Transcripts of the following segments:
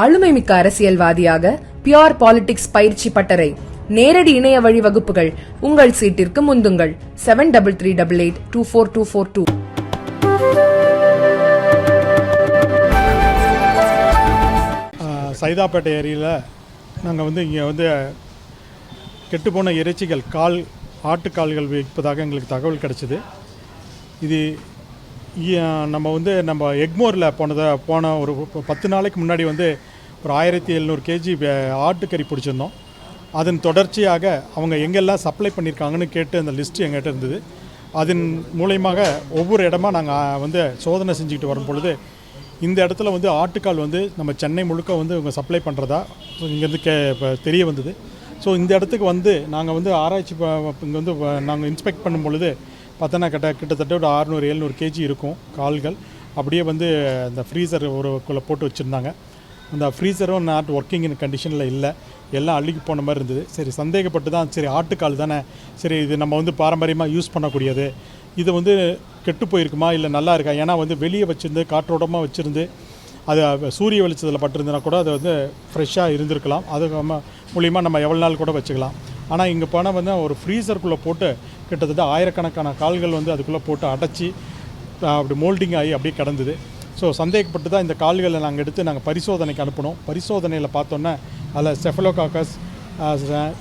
ஆளுமைமிக்க அரசியல்வாதியாக pure politics பயிற்சி பட்டறை நேரடி இணைய வழி வகுப்புகள் உங்கள் சீட்டிற்கு முந்துங்கள். Seven double three double eight two four two four two Saidapet ஏரியில் நாங்கள் வந்து இங்கே வந்து கெட்டுப்போன இறைச்சிகள் கால் ஆட்டுக்கால்கள் விற்பதாக எங்களுக்கு தகவல் கிடச்சிது. இது நம்ம வந்து நம்ம எக்மோரில் போனதை போன ஒரு பத்து நாளைக்கு முன்னாடி வந்து ஒரு ஆயிரத்தி எழுநூறு கேஜி ஆட்டுக்கறி பிடிச்சிருந்தோம். அதன் தொடர்ச்சியாக அவங்க எங்கெல்லாம் சப்ளை பண்ணியிருக்காங்கன்னு கேட்டு அந்த லிஸ்ட் எங்கிட்ட இருந்தது. அதன் மூலயமாக ஒவ்வொரு இடமா நாங்கள் வந்து சோதனை செஞ்சுக்கிட்டு வரும் பொழுது இந்த இடத்துல வந்து ஆட்டுக்கால் வந்து நம்ம சென்னை முழுக்க வந்து இவங்க சப்ளை பண்ணுறதா இங்கேருந்து கே இப்போ தெரிய வந்தது. ஸோ இந்த இடத்துக்கு வந்து நாங்கள் வந்து ஆராய்ச்சி இங்கே வந்து நாங்கள் இன்ஸ்பெக்ட் பண்ணும் பொழுது பார்த்தோன்னா கிட்ட கிட்டத்தட்ட ஒரு அறுநூறு எழுநூறு கேஜி இருக்கும் கால்கள். அப்படியே வந்து அந்த ஃப்ரீசர் குள்ளே போட்டு வச்சுருந்தாங்க. அந்த ஃப்ரீசரும் நாட் ஒர்க்கிங் இன் கண்டிஷனில் இல்லை. எல்லாம் அழுகி போன மாதிரி இருந்தது. சரி சந்தேகப்பட்டு தான் சரி ஆட்டுக்கால் தானே? சரி இது நம்ம வந்து பாரம்பரியமாக யூஸ் பண்ணக்கூடியது. இது வந்து கெட்டு போயிருக்குமா? இல்லை நல்லா இருக்கா? ஏன்னா வந்து வெளியே வச்சுருந்து காற்றோட்டமாக வச்சுருந்து அது சூரிய வெளிச்சத்தில் பட்டிருந்தனா கூட அது வந்து ஃப்ரெஷ்ஷாக இருந்திருக்கலாம். அது நம்ம மூலிமா நம்ம எவ்வளோ நாள் கூட வச்சுக்கலாம். ஆனால் இங்கே போனால் வந்து ஒரு ஃப்ரீசருக்குள்ளே போட்டு கிட்டத்தட்ட ஆயிரக்கணக்கான கால்கள் வந்து அதுக்குள்ளே போட்டு அடைச்சி அப்படி மோல்டிங் ஆகி அப்படியே கிடந்தது. ஸோ சந்தேகப்பட்டு தான் இந்த கால்களை நாங்கள் எடுத்து நாங்கள் பரிசோதனைக்கு அனுப்பினோம். பரிசோதனையில் பார்த்தோன்னா அதில் செஃபலோகாக்கஸ்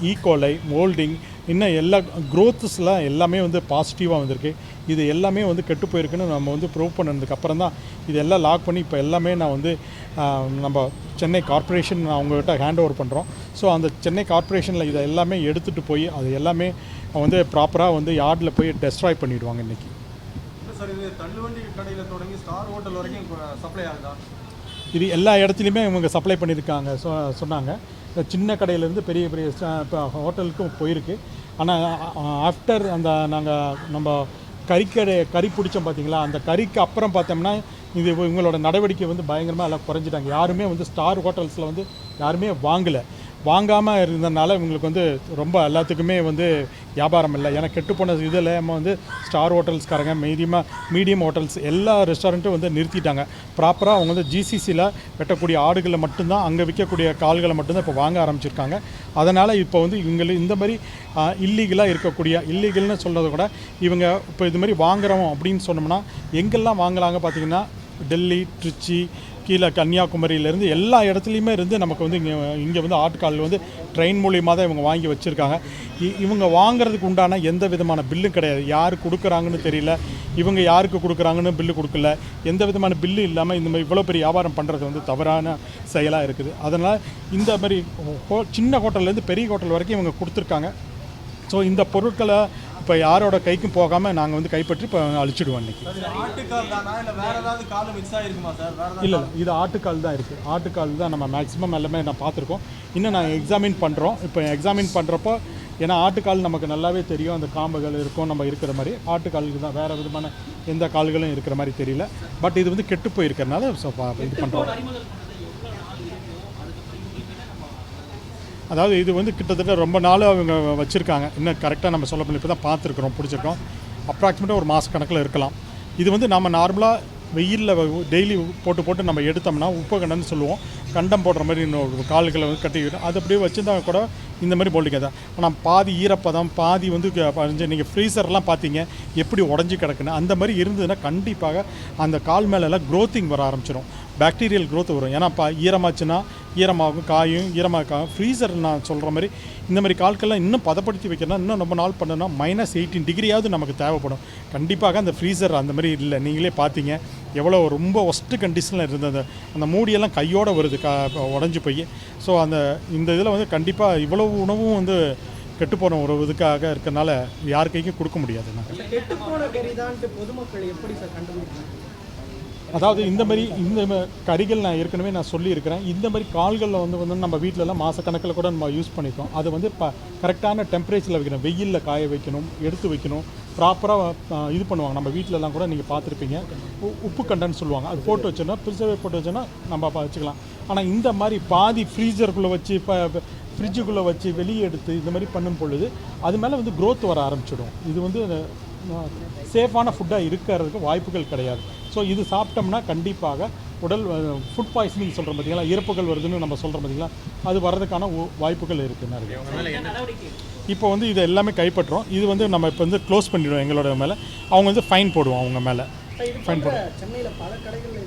ஈகோலை மோல்டிங் இன்னும் எல்லா க்ரோத்ஸில் எல்லாமே வந்து பாசிட்டிவாக வந்திருக்கு. இது எல்லாமே வந்து கெட்டு போயிருக்குன்னு நம்ம வந்து ப்ரூவ் பண்ணதுக்கு அப்புறம் தான் இது எல்லாம் லாக் பண்ணி இப்போ எல்லாமே நான் வந்து நம்ம சென்னை கார்ப்பரேஷன் அவங்ககிட்ட ஹேண்ட் ஓவர் பண்ணுறோம் ஸோ அந்த சென்னை கார்ப்பரேஷனில் இதை எல்லாமே எடுத்துகிட்டு போய் அது எல்லாமே வந்து ப்ராப்பராக வந்து யார்டில் போய் டெஸ்ட்ராய் பண்ணிடுவாங்க இன்றைக்கி இது தள்ளுவண்டி கடையில் தொடங்கி ஸ்டார் ஹோட்டல் வரைக்கும் சப்ளை ஆகுதா? இது எல்லா இடத்துலையுமே இவங்க சப்ளை பண்ணியிருக்காங்க சொ சொன்னாங்க. இந்த சின்ன கடையிலேருந்து பெரிய பெரிய இப்போ ஹோட்டலுக்கும் போயிருக்கு. ஆனால் ஆஃப்டர் அந்த நாங்கள் நம்ம கறிக்கடை கறி பிடிச்சோம் பார்த்தீங்களா அந்த கறிக்கு அப்புறம் பார்த்தோம்னா இது இவங்களோட நடவடிக்கை வந்து பயங்கரமாக எல்லாம் குறைஞ்சிட்டாங்க. யாருமே வந்து ஸ்டார் ஹோட்டல்ஸில் வந்து யாருமே வாங்கலை. வாங்காமல் இருந்ததுனால இவங்களுக்கு வந்து ரொம்ப எல்லாத்துக்குமே வந்து வியாபாரம் இல்லை. ஏன்னா போன இதில் நம்ம வந்து ஸ்டார் ஹோட்டல்ஸ்காரங்க மீடியமாக மீடியம் ஹோட்டல்ஸ் எல்லா ரெஸ்டாரண்ட்டும் வந்து நிறுத்திட்டாங்க. ப்ராப்பராக அவங்க வந்து ஜிசிசியில் வெட்டக்கூடிய ஆடுகளை மட்டும்தான் அங்கே விற்கக்கூடிய கால்களை மட்டும்தான் இப்போ வாங்க ஆரம்பிச்சிருக்காங்க. அதனால் இப்போ வந்து இவங்க இந்த மாதிரி இல்லீகலாக இருக்கக்கூடிய இல்லீகல்னு சொல்கிறத கூட இவங்க இப்போ இது மாதிரி வாங்குகிறோம் அப்படின்னு சொன்னோம்னா எங்கெல்லாம் வாங்கலாங்க பார்த்தீங்கன்னா டெல்லி திருச்சி கீழே கன்னியாகுமரியிலேருந்து எல்லா இடத்துலையுமே இருந்து நமக்கு வந்து இங்கே இங்கே வந்து ஆட்கால் வந்து ட்ரெயின் மூலியமாக தான் இவங்க வாங்கி வச்சுருக்காங்க. இவங்க வாங்குறதுக்கு உண்டான எந்த விதமான பில்லும் கிடையாது. யார் கொடுக்குறாங்கன்னு தெரியல. இவங்க யாருக்கு கொடுக்குறாங்கன்னு பில்லு கொடுக்கல. எந்த விதமான பில்லு இல்லாமல் இந்த மாதிரி இவ்வளோ பெரிய வியாபாரம் பண்ணுறது வந்து தவறான செயலாக இருக்குது. அதனால் இந்த மாதிரி ஹோ- சின்ன ஹோட்டல்லேருந்து பெரிய ஹோட்டல் வரைக்கும் இவங்க கொடுத்துருக்காங்க. ஸோ இந்த பொருட்களை இப்போ யாரோட கைக்கும் போகாமல் நாங்கள் வந்து கைப்பற்றி இப்போ அழிச்சிடுவோம் இன்றைக்கி இல்லை இல்லை இது ஆட்டுக்கால் தான் இருக்குது ஆட்டுக்கால் தான் நம்ம மேக்ஸிமம் எல்லாமே நான் பார்த்துருக்கோம். இன்னும் நாங்கள் எக்ஸாமின் பண்ணுறோம் இப்போ எக்ஸாமின் பண்ணுறப்போ ஏன்னா ஆட்டுக்கால் நமக்கு நல்லாவே தெரியும். அந்த காம்புகள் இருக்கும் நம்ம இருக்கிற மாதிரி. ஆட்டுக்காலுக்கு தான் வேறு விதமான எந்த கால்களும் இருக்கிற மாதிரி தெரியல. பட் இது வந்து கெட்டு போயிருக்கிறனால ஸோ இது பண்ணுறோம் அதாவது இது வந்து கிட்டத்தட்ட ரொம்ப நாள் அவங்க வச்சுருக்காங்க. இன்னும் கரெக்டாக நம்ம சொல்ல முடியல. இப்போ தான் பார்த்துருக்குறோம் பிடிச்சிருக்கோம் அப்ராக்சிமேட்டாக ஒரு மாத கணக்கில் இருக்கலாம். இது வந்து நம்ம நார்மலாக வெயிலில் டெய்லி போட்டு போட்டு நம்ம எடுத்தோம்னா உப்பு கண்டன்னு சொல்லுவோம். கண்டம் போடுற மாதிரி இன்னொரு கால்களை வந்து கட்டிக்கிட்டோம் அது அப்படியே வச்சுருந்தா கூட இந்த மாதிரி போல்டிங்க தான் ஆனால் பாதி ஈரப்பதம் பாதி வந்து நீங்கள் ஃப்ரீசர்லாம் பார்த்தீங்க எப்படி உடஞ்சி கிடக்குன்னு அந்த மாதிரி இருந்ததுன்னா கண்டிப்பாக அந்த கால் மேலெல்லாம் க்ரோத்திங் வர ஆரம்பிச்சிடும் பாக்டீரியல் க்ரோத் வரும். ஏன்னா இப்போ ஈரமாச்சுன்னா ஈரமாகும் காயும் ஈரமாக ஃப்ரீசர் நான் சொல்கிற மாதிரி இந்த மாதிரி கால்கள்லாம் இன்னும் பதப்படுத்தி வைக்கிறனா இன்னும் ரொம்ப நாள் பண்ணணும்னா மைனஸ் எயிட்டீன் டிகிரியாவது நமக்கு தேவைப்படும். கண்டிப்பாக அந்த ஃப்ரீசர் அந்த மாதிரி இல்லை. நீங்களே பார்த்தீங்க எவ்வளோ ரொம்ப ஒஸ்ட்டு கண்டிஷனில் இருந்தது. அந்த மூடியெல்லாம் கையோடு வருது கா உடஞ்சி போய். ஸோ அந்த இந்த இதில் வந்து கண்டிப்பாக இவ்வளவு உணவும் வந்து கெட்டுப்போன ஒரு இதுக்காக இருக்கனால யார் கைக்கும் கொடுக்க முடியாது. அதாவது இந்த மாதிரி இந்த கறிகள் நான் ஏற்கனவே நான் சொல்லியிருக்கிறேன். இந்த மாதிரி கால்களில் வந்து வந்து நம்ம வீட்டிலலாம் மாதக்கணக்கில் கூட நம்ம யூஸ் பண்ணிக்கோம் அது வந்து ப கரெக்டான டெம்பரேச்சரில் வைக்கணும். வெயிலில் காய வைக்கணும் எடுத்து வைக்கணும். ப்ராப்பராக இது பண்ணுவாங்க. நம்ம வீட்டிலலாம் கூட நீங்கள் பார்த்துருப்பீங்க. உ- உப்பு கண்டன்னு சொல்லுவாங்க. அது போட்டு வச்சோன்னா ப்ரிசர்வே போட்டு வச்சோன்னா நம்ம வச்சுக்கலாம். ஆனால் இந்த மாதிரி பாதி ஃப்ரீசருக்குள்ளே வச்சு இப்போ ஃப்ரிட்ஜுக்குள்ளே வச்சு வெளியே எடுத்து இந்த மாதிரி பண்ணும் பொழுது அது மேலே வந்து க்ரோத் வர ஆரம்பிச்சிடும். இது வந்து சேஃபான ஃபுட்டாக இருக்கிறதுக்கு வாய்ப்புகள் கிடையாது. ஸோ இது சாப்பிட்டோம்னா கண்டிப்பாக உடல் ஃபுட் பாய்சனிங் சொல்கிறோம் பார்த்தீங்களா இறப்புகள் வருதுன்னு நம்ம சொல்கிறோம் பார்த்தீங்களா அது வர்றதுக்கான வாய்ப்புகள் இருக்குது நிறைய இப்போ வந்து இது எல்லாமே கைப்பற்றுறோம். இது வந்து நம்ம இப்போ வந்து க்ளோஸ் பண்ணிடுவோம் எங்களோட மேலே. அவங்க வந்து ஃபைன் போடுவோம் அவங்க மேலே. ஃபைன் போடுவோம். சென்னையில பல கடைகள்ல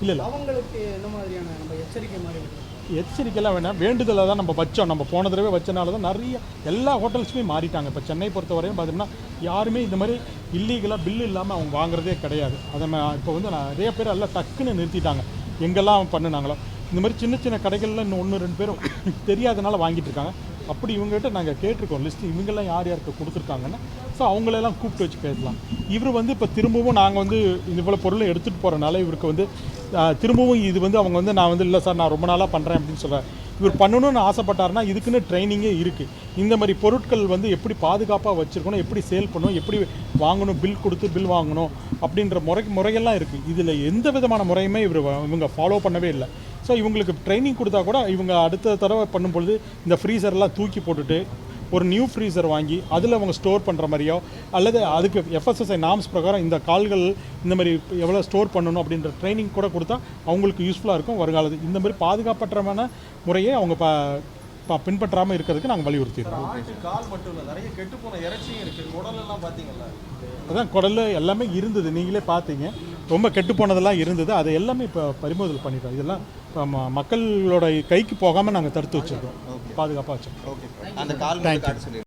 இல்லை இல்லை. அவங்களுக்கு என்ன மாதிரியான நம்ம எச்சரிக்கை மாதிரி எச்சரிக்கையெல்லாம் எச்சரிக்கைலாம் வேணாம். வேண்டுதலை தான் நம்ம வச்சோம். நம்ம போன தடவை வச்சனால தான் நிறைய எல்லா ஹோட்டல்ஸுமே மாறிட்டாங்க. இப்போ சென்னை பொறுத்தவரையும் பார்த்தீங்கன்னா யாருமே இந்த மாதிரி இல்லீகலாக பில்லு இல்லாமல் அவங்க வாங்குறதே கிடையாது. அதை இப்போ வந்து நிறைய பேர் எல்லாம் டக்குன்னு நிறுத்திட்டாங்க. எங்கெல்லாம் பண்ணுனாங்களோ. இந்த மாதிரி சின்ன சின்ன கடைகளில் இன்னும் ஒன்று ரெண்டு பேரும் தெரியாதனால வாங்கிட்டு இருக்காங்க. அப்படி இவங்ககிட்ட நாங்கள் கேட்டிருக்கோம். லிஸ்ட் இவங்கெல்லாம் யார் யாருக்கு கொடுத்துருக்காங்கன்னு. ஸோ அவங்களெல்லாம் கூப்பிட்டு வச்சு பேசலாம். இவர் வந்து இப்போ திரும்பவும் நாங்கள் வந்து இவ்வளோ பொருளை எடுத்துகிட்டு போகிறனால இவருக்கு வந்து திரும்பவும் இது வந்து அவங்க வந்து நான் வந்து இல்லை சார் நான் ரொம்ப நாளாக பண்ணுறேன் அப்படின்னு சொல்கிறேன் இவர் பண்ணணும்னு ஆசைப்பட்டாருன்னா இதுக்குன்னு ட்ரைனிங்கே இருக்குது இந்த மாதிரி பொருட்கள் வந்து எப்படி பாதுகாப்பாக வச்சுருக்கணும் எப்படி சேல் பண்ணணும் எப்படி வாங்கணும் பில் கொடுத்து பில் வாங்கணும் அப்படின்ற முறை முறையெல்லாம் இருக்குது இதில் எந்த விதமான முறையுமே இவர் இவங்க ஃபாலோ பண்ணவே இல்லை. ஸோ இவங்களுக்கு ட்ரைனிங் கொடுத்தா கூட இவங்க அடுத்த தடவை பண்ணும்பொழுது இந்த ஃப்ரீசர்லாம் தூக்கி போட்டுட்டு ஒரு நியூ ஃப்ரீசர் வாங்கி அதில் அவங்க ஸ்டோர் பண்ணுற மாதிரியோ அல்லது அதுக்கு எஃப்எஸ்எஸ்ஐ நாம்ஸ் பிரகாரம் இந்த கால்கள் இந்த மாதிரி எவ்வளோ ஸ்டோர் பண்ணணும் அப்படின்ற ட்ரைனிங் கூட கொடுத்தா அவங்களுக்கு யூஸ்ஃபுல்லாக இருக்கும் வருங்காலத்து இந்த மாதிரி பாதுகாப்பற்றமான முறையை அவங்க ப பின்பற்றாமல் இருக்கிறதுக்கு நாங்கள் வலியுறுத்திடுறோம். கால் மட்டும் இல்லை நிறைய இறைச்சியும் குடல் எல்லாம் பார்த்தீங்கல்ல அதான் குடல் எல்லாமே இருந்தது. நீங்களே பார்த்தீங்க ரொம்ப கெட்டு போனதெல்லாம் இருந்தது. அதை எல்லாமே இப்போ பறிமுதல் பண்ணிட்டோம். இதெல்லாம் மக்களோட கைக்கு போகாமல் நாங்கள் தடுத்து வச்சுருக்கோம். பாதுகாப்பாக வச்சுருக்கோம். ஓகே அந்த கால் காட்ட சொல்லி